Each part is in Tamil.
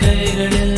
കൈകളിൽ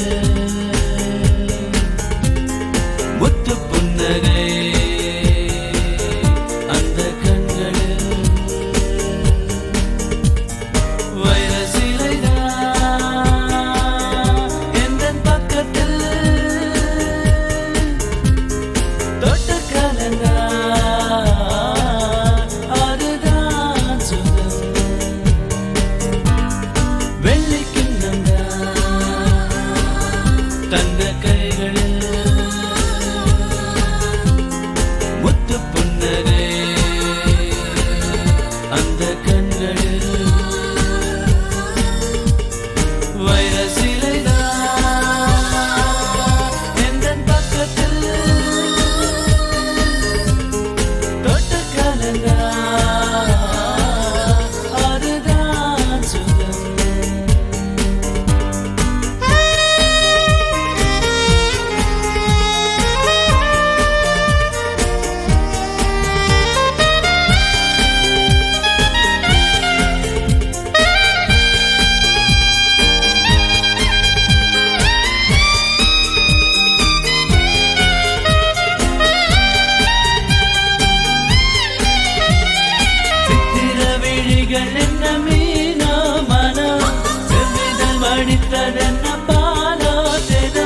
அளித்ததென்ன பாலோசனா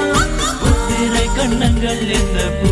புத்திரை கண்ணங்கள் என்ன பூ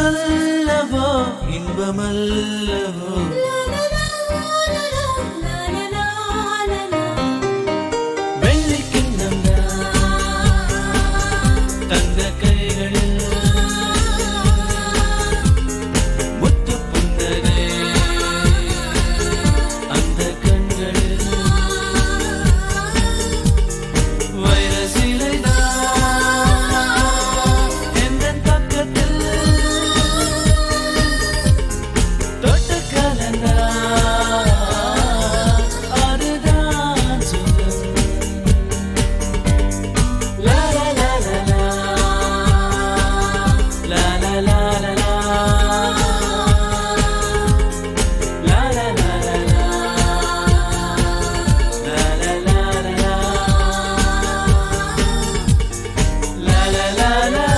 அல்லவா இன்பமல்ல. la la